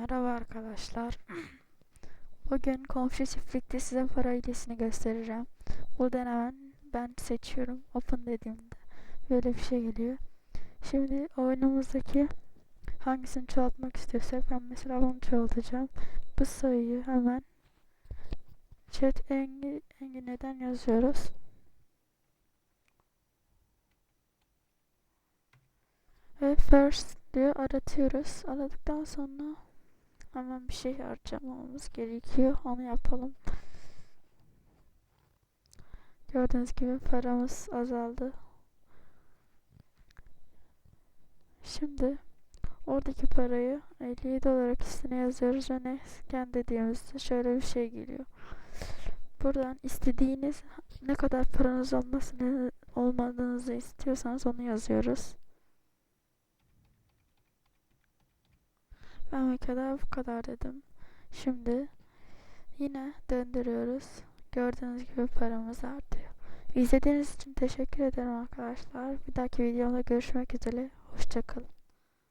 Merhaba arkadaşlar. Bugün komşu çiftlikte size para hilesini göstereceğim. Buradan hemen ben seçiyorum. Open dediğimde böyle bir şey geliyor. Şimdi oyunumuzdaki hangisini çoğaltmak istiyorsak ben mesela bunu çoğaltacağım. Bu sayıyı hemen chat engi, engineden yazıyoruz. Ve first diyor aratıyoruz. Aradıktan sonra hemen bir şey harcamamız gerekiyor. Onu yapalım. Gördüğünüz gibi paramız azaldı. Şimdi oradaki parayı 57 olarak üstüne yazıyoruz ve ne scan dediğimizde şöyle bir şey geliyor. Buradan istediğiniz ne kadar paranız olmasını olmadığınızı istiyorsanız onu yazıyoruz. Ben bir kadar bu kadar dedim. Şimdi yine döndürüyoruz. Gördüğünüz gibi paramız artıyor. İzlediğiniz için teşekkür ederim arkadaşlar. Bir dahaki videomda görüşmek üzere. Hoşçakalın.